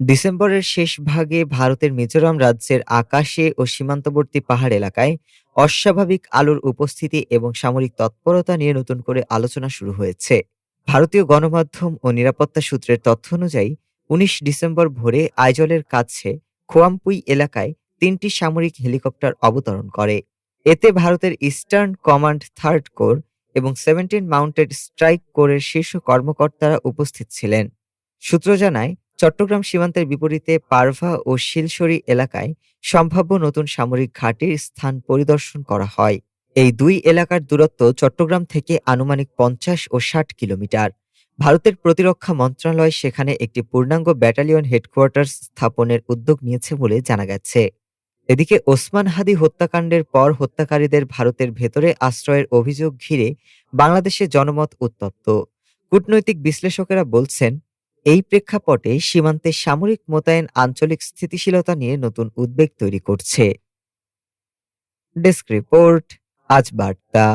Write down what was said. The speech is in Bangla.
ডিসেম্বরের শেষ ভাগে ভারতের মিজোরাম রাজ্যের আকাশে ও সীমান্তবর্তী পাহাড় এলাকায় অস্বাভাবিক আলোর উপস্থিতি এবং সামরিক তৎপরতা নিয়ে নতুন করে আলোচনা শুরু হয়েছে। ভারতীয় গণমাধ্যম ও নিরাপত্তা সূত্রের তথ্য অনুযায়ী, উনিশ ডিসেম্বর ভোরে আইজলের কাছে খোয়ামপুই এলাকায় তিনটি সামরিক হেলিকপ্টার অবতরণ করে। এতে ভারতের ইস্টার্ন কমান্ড থার্ড কোর এবং সেভেন্টিন মাউন্টেড স্ট্রাইক কোরের শীর্ষ কর্মকর্তারা উপস্থিত ছিলেন। সূত্র জানায় চট্টগ্রাম সীমান্তের বিপরীতে পারভা ও শিলসরি এলাকায় সম্ভাব্য নতুন সামরিক ঘাঁটির স্থান পরিদর্শন করা হয়। এই দুই এলাকার দূরত্ব চট্টগ্রাম থেকে আনুমানিক পঞ্চাশ ও ষাট কিলোমিটার। ভারতের প্রতিরক্ষা মন্ত্রণালয় সেখানে একটি পূর্ণাঙ্গ ব্যাটালিয়ন হেডকোয়ার্টার স্থাপনের উদ্যোগ নিয়েছে বলে জানা গেছে। এদিকে ওসমান হাদি হত্যাকাণ্ডের পর হত্যাকারীদের ভারতের ভেতরে আশ্রয়ের অভিযোগ ঘিরে বাংলাদেশে জনমত উত্তপ্ত। কূটনৈতিক বিশ্লেষকেরা বলছেন এই প্রেক্ষাপটে সীমান্তে সামরিক মোতায়েন আঞ্চলিক স্থিতিশীলতা নিয়ে নতুন উদ্বেগ তৈরি করছে। ডেস্ক রিপোর্ট, আজ বার্তা।